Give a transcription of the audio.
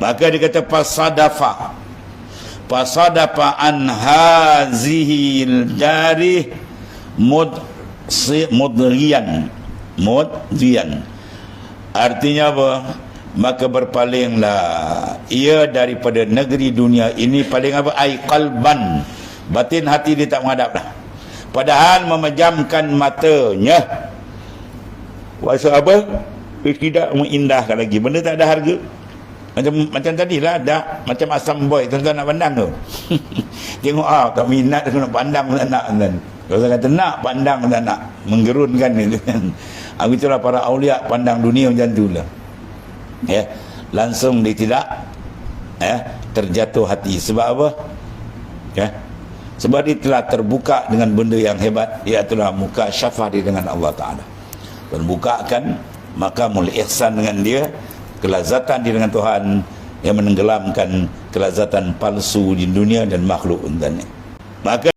maka dia kata pasadafa pasadafa an hazihil jarih mud si, mudrian mudrian artinya apa? Maka berpalinglah. Ia daripada negeri dunia ini paling apa? Ai qalban. Batin hati dia tak menghadap dah. Padahal memejamkan matanya. Pasal apa? Dia tidak mengindahkan lagi. Benda tak ada harga. Macam macam tadi lah ada macam asam boy tuan-tuan nak pandang tu. Tengok ah tak minat aku nak pandang tak nak kan. Kalau kata nak pandang tak nak menggerunkan kan. Aku itulah para aulia pandang dunia macam tu lah. Ya. Langsung dia tidak ya, terjatuh hati sebab apa? Ya. Sebab dia telah terbuka dengan benda yang hebat iaitu muka syafah dia dengan Allah Taala membukakan maka mulai ihsan dengan dia kelazatan dia dengan Tuhan yang menenggelamkan kelazatan palsu di dunia dan makhluk dan maka